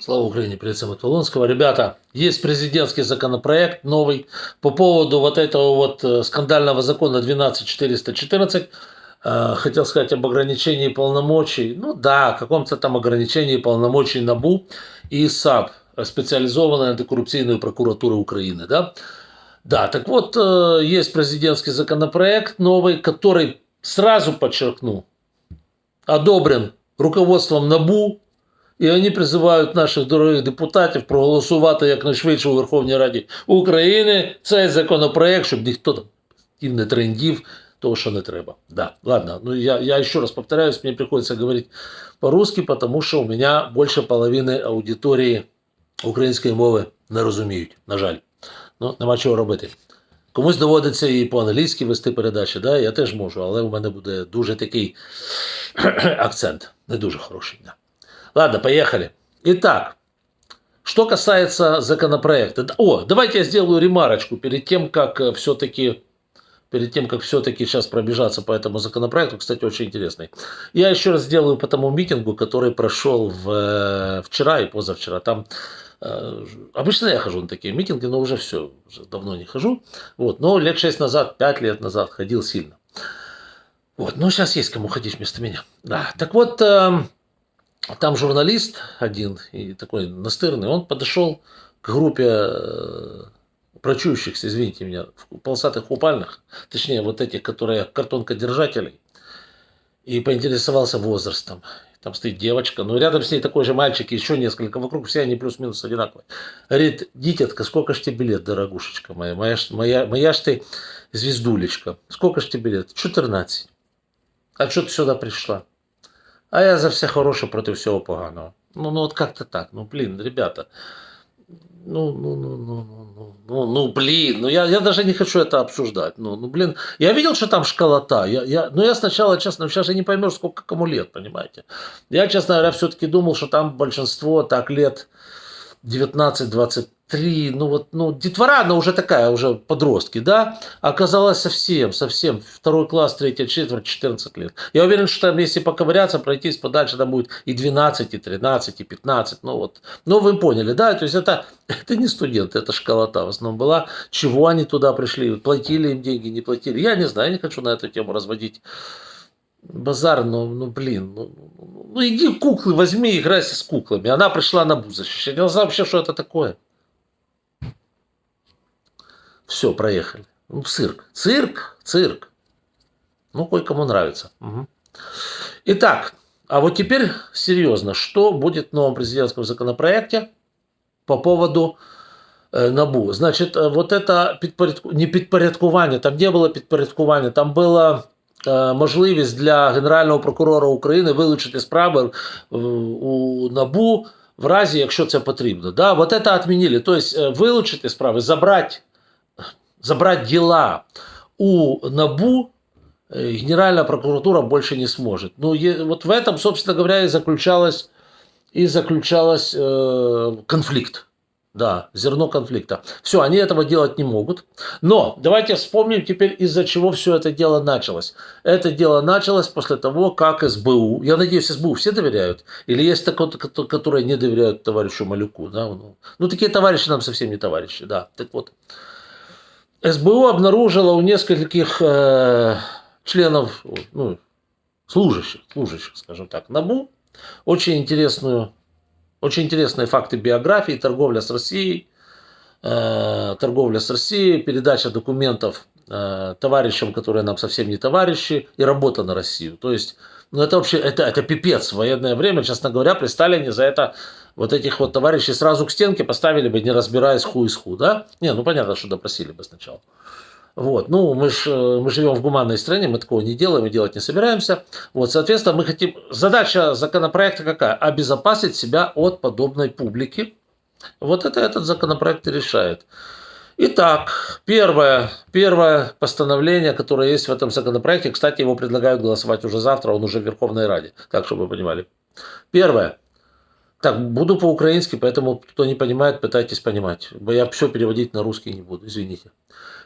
Слава Украине, привет всем от Волонского. Ребята, есть президентский законопроект новый по поводу вот этого вот э, скандального закона 12414. Э, Хотел сказать об ограничении полномочий. Ну да, каком-то там ограничении полномочий НАБУ и САП, специализованной антикоррупционной прокуратуры Украины. Да? Да, так вот, э, есть президентский законопроект новый, который, сразу подчеркну, одобрен руководством НАБУ, і вони призивають наших дорогих депутатів проголосувати якнайшвидше у Верховній Раді України цей законопроект, щоб ніхто там не трендів того, що не треба. Да, ладно. Ну я, я еще раз повторяюсь, мне приходится говорить по-русски, потому что у меня больше половины аудиторії української мови не розуміють, на жаль. Ну, нема чого робити. Комусь доводиться і по-англійськи вести передачі, да? я теж можу, але у мене буде дуже такий акцент, не дуже хороший. Да. Ладно, поехали. Итак, что касается законопроекта. О, давайте я сделаю ремарочку перед тем, как все-таки перед тем, как все-таки сейчас пробежаться по этому законопроекту, кстати, очень интересный. Я еще раз сделаю по тому митингу, который прошел в, э, вчера и позавчера. Там э, обычно я хожу на такие митинги, но уже все, уже давно не хожу. Вот, но лет 6 назад, 5 лет назад ходил сильно. Вот, но сейчас есть кому ходить вместо меня. Да, так вот, эм, там журналист один, и такой настырный, он подошел к группе э, прочующихся, извините меня, в полосатых купальных, точнее вот этих, которые картонкодержателей, и поинтересовался возрастом. Там стоит девочка, ну рядом с ней такой же мальчик, еще несколько, вокруг все они плюс-минус одинаковые. Говорит, дитятка, сколько ж тебе лет, дорогушечка моя, моя, моя, моя ж ты звездулечка, сколько ж тебе лет? 14. А что ты сюда пришла? А я за все хороше проти всього поганого. Ну, ну от как-то так. Ну, блин, ребята. Ну, ну, ну, ну, ну, ну, ну, ну, блин, ну я, я даже не хочу это обсуждать. Ну, ну, блин, я видел, что там школота. Я, я, ну, я сначала, честно, сейчас же не поймешь, сколько кому лет, понимаете. Я, честно говоря, все-таки думал, что там большинство так лет 19-23, ну вот, ну, детвора, она уже такая, уже подростки, да, оказалось совсем, совсем, второй класс, третья четверть, 14 лет. Я уверен, что там, если поковыряться, пройтись подальше, там будет и 12, и 13, и 15, ну вот, ну вы поняли, да, то есть это, это не студенты, это школота в основном была, чего они туда пришли, платили им деньги, не платили, я не знаю, я не хочу на эту тему разводить базар, ну, ну блин, ну, ну, ну, иди куклы возьми, играйся с куклами. Она пришла на бу. Я не знаю вообще, что это такое. Все, проехали. Ну, цирк. Цирк, цирк. Ну, кое-кому нравится. Мгм. Итак, а вот теперь серьезно, что будет в новом президентском законопроекте по поводу е, НАБУ? Значить, е, вот это підпорядку... не підпорядкування, там не було підпорядкування, там була е, можливість для Генерального прокурора України вилучити справи е, у НАБУ в разі, якщо це потрібно. Да? Вот это отменили. То есть е, вилучити справи, забрати, забрати діла у НАБУ э, Генеральная прокуратура больше не сможет. Ну, вот в этом, собственно говоря, и заключалась, и заключалась э, конфликт. Да, зерно конфликта. Все, они этого делать не могут. Но давайте вспомним теперь, из-за чего все это дело началось. Это дело началось после того, как СБУ, я надеюсь, СБУ все доверяют, или есть такой, кото- которые не доверяют товарищу Малюку. Да? Ну, ну, такие товарищи нам совсем не товарищи. Да. Так вот, СБУ обнаружила у нескольких э, членов, ну, служащих, служащих, скажем так, НАБУ, очень интересную, очень интересные факты биографии, торговля с Россией, э, торговля с Россией, передача документов э, товарищам, которые нам совсем не товарищи, и работа на Россию. То есть, ну это вообще, это, это пипец. Военное время, честно говоря, при Сталине за это вот этих вот товарищей сразу к стенке поставили бы, не разбираясь ху из ху, да? Не, ну понятно, что допросили бы сначала. Вот, ну, мы, ж, э, мы живем в гуманной стране, мы такого не делаем и делать не собираемся. Вот, соответственно, мы хотим... Задача законопроекта какая? Обезопасить себя от подобной публики. Вот это этот законопроект и решает. Итак, первое, первое постановление, которое есть в этом законопроекте, кстати, его предлагают голосовать уже завтра, он уже в Верховной Раде, так, чтобы вы понимали. Первое. Так, буду по-украински, поэтому кто не понимает, пытайтесь понимать. Бо я все переводить на русский не буду, извините.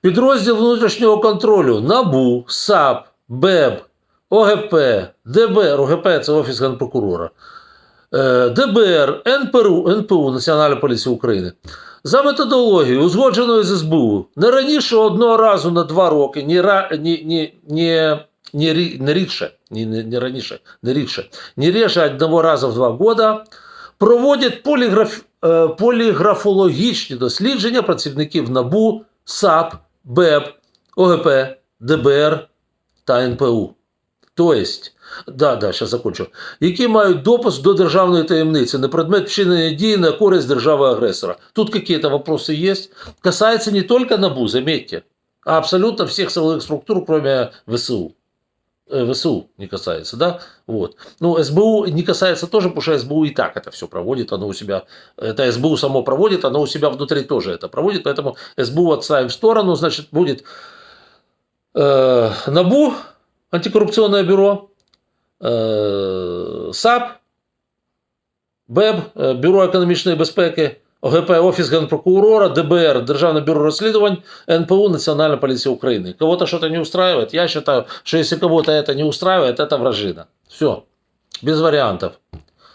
Підрозділ внутрішнього контролю НАБУ, САП, БЕБ, ОГП, ДБР, ОГП це Офіс Генпрокурора, е, ДБР, НПРУ, НПУ Національна поліція України за методологією, узгодженою з СБУ, не раніше одного разу на два роки, ні, ні, ні, ні, ні, не рідше, ні, не, не раніше, не рідше, не реже одного разу в два года проводять поліграф, е, поліграфологічні дослідження працівників НАБУ, САП, БЕБ, ОГП, ДБР та НПУ. Тобто, да, да, зараз закончу, які мають допуск до державної таємниці на предмет вчинення дії на користь держави-агресора. Тут какие-то вопросы есть. Касается не только НАБУ, заметьте, а абсолютно всех силовых структур, кроме ВСУ. Э, ВСУ не касается, да? Вот. Ну, СБУ не касается тоже, потому что СБУ и так это все проводит, оно у себя, это СБУ само проводит, оно у себя внутри тоже это проводит, поэтому СБУ отставим в сторону, значит, будет э, НАБУ, антикоррупционное бюро, э, САП, БЕБ, е, Бюро економічної безпеки, ОГП, Офіс Генпрокурора, ДБР, Державне бюро розслідувань, НПУ, Национальная полиция Украины. Кого-то что-то не устраивает, я считаю, что если кого-то это не устраивает, это вражина. Все, без вариантов.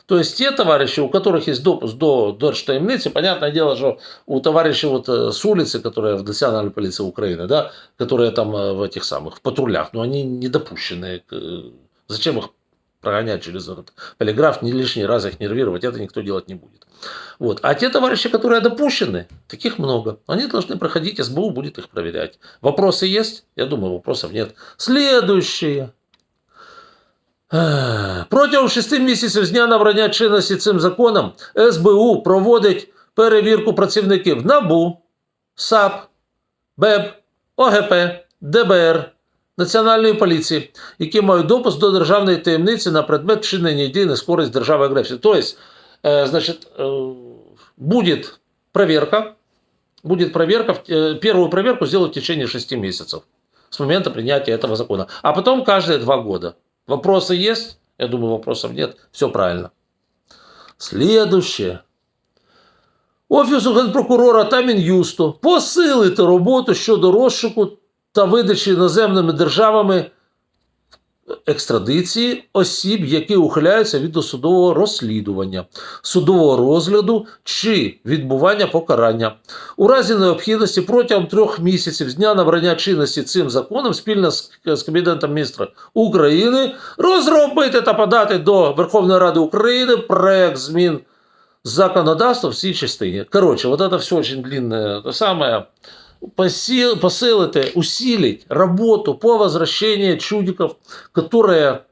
То есть те товарищи, у которых есть допуск до держтаемницы, понятное дело, что у товарищей вот с улицы, которые в Национальной полиции Украины, да, которые там в этих самых, в патрулях, но они не допущены. Зачем их прогонять через этот полиграф, ни лишний раз их нервировать, это никто делать не будет. Вот. А те товарищи, которые допущены, таких много, они должны проходить, СБУ будет их проверять. Вопросы есть? Я думаю, вопросов нет. Следующие. Ех, Протягом шести місяців з дня набрання чинності цим законом СБУ проводить перевірку працівників НАБУ, САП, БЕБ, ОГП, ДБР, Національної поліції, які мають допуск до державної таємниці на предмет вчинення дій на скорость держави агресії. Тобто, э, значит, э, будет проверка, будет проверка, в- э, первую проверку сделают в течение шести месяцев с момента принятия этого закона. А потом каждые два года. Вопросы есть? Я думаю, вопросов нет. Все правильно. Следующее. Офісу Генпрокурора та Мін'юсту посилити роботу щодо розшуку та видачі іноземними державами екстрадиції осіб, які ухиляються від досудового розслідування, судового розгляду чи відбування покарання. У разі необхідності протягом трьох місяців з дня набрання чинності цим законом спільно з, Кабінетом міністра України розробити та подати до Верховної Ради України проект змін законодавства в цій частині. Короче, вот это все очень длинное. То самое посил, посылите, усилить работу по возвращению чудиков, которые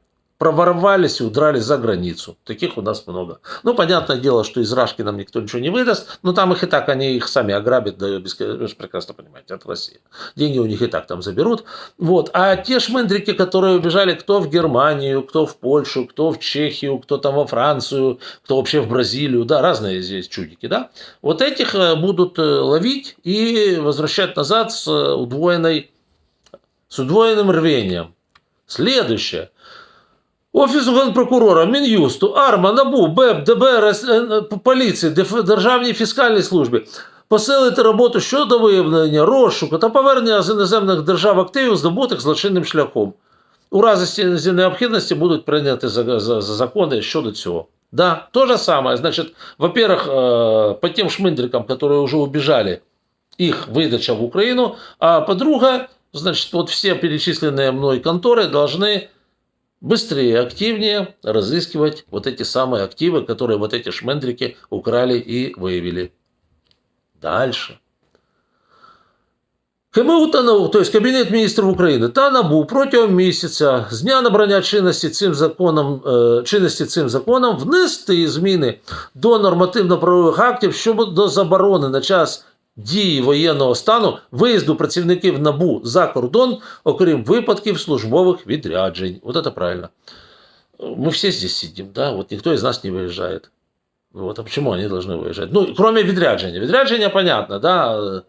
проворовались и удрали за границу. Таких у нас много. Ну, понятное дело, что из Рашки нам никто ничего не выдаст, но там их и так, они их сами ограбят, да, без, вы же прекрасно понимаете, от России. Деньги у них и так там заберут. Вот. А те шмендрики, которые убежали кто в Германию, кто в Польшу, кто в Чехию, кто там во Францию, кто вообще в Бразилию, да, разные здесь чудики, да, вот этих э, будут э, ловить и возвращать назад с э, удвоенной, с удвоенным рвением. Следующее. Офісу Генпрокурора, Мін'юсту, АРМА, НАБУ, БЕП, ДБР, С- е, е, поліції, Деф- Державній фіскальній службі посилити роботу щодо виявлення, розшуку та повернення з іноземних держав активів, здобутих злочинним шляхом. У разі зі необхідності будуть прийняті за, за, за закони щодо цього. Да, то же самое. Значит, во-первых, э, по тем шмындрикам, которые уже убежали, их выдача в Украину, а по-друге, значит, вот все перечисленные мной конторы должны быстрее, активнее разыскивать вот эти самые активы, которые вот эти шмендрики украли и выявили. Дальше. КМУ та НАБУ, тобто Кабінет міністрів України та НАБУ протягом місяця з дня набрання чинності цим законом, е, чинності цим законом внести зміни до нормативно-правових актів щодо заборони на час дії воєнного стану виїзду працівників НАБУ за кордон, окрім випадків службових відряджень. Вот это правильно. Мы все здесь сидим, да, вот никто из нас не выезжает. Вот, а почему они должны выезжать? Ну, кроме ведряджения. Ведряджение понятно, да, э,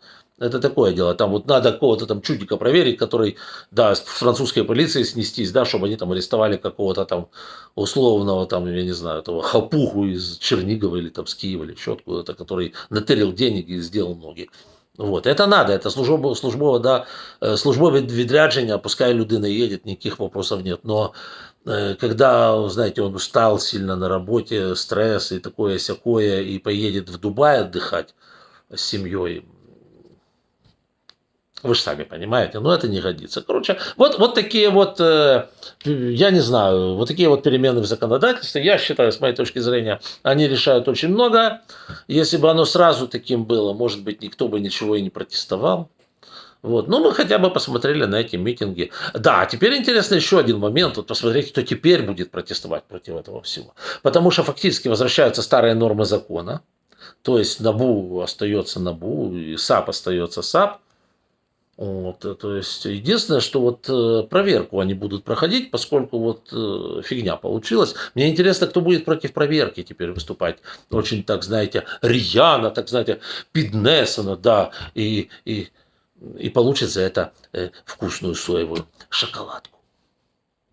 Это такое дело. Там вот надо какого-то там чудика проверить, который, да, с французской полиции снестись, да, чтобы они там арестовали какого-то там условного, там, я не знаю, этого хапуху из Чернигова или там с Киева или еще откуда-то, который натырил денег и сделал ноги. Вот. Это надо, это службове, службове, да, е, службове відрядження, пускай людина едет, никаких вопросов нет. Но э, когда, знаете, он устал сильно на работе, стресс и такое всякое, и поедет в Дубай отдыхать с семьей, вы же сами понимаете, но это не годится. Короче, вот, вот такие вот, э, я не знаю, вот такие вот перемены в законодательстве, я считаю, с моей точки зрения, они решают очень много. Если бы оно сразу таким было, может быть, никто бы ничего и не протестовал. Вот. Ну, мы хотя бы посмотрели на эти митинги. Да, а теперь интересно еще один момент. Вот посмотреть, кто теперь будет протестовать против этого всего. Потому что фактически возвращаются старые нормы закона. То есть НАБУ остается НАБУ, и САП остается САП. Вот, э, то есть единственное, что вот э, проверку они будут проходить, поскольку вот э, фигня получилась. Мне интересно, кто будет против проверки теперь выступать. Очень, так знаете, рьяно, так знаете, піднесено, да, и, и, и получит за это вкусную соевую шоколадку.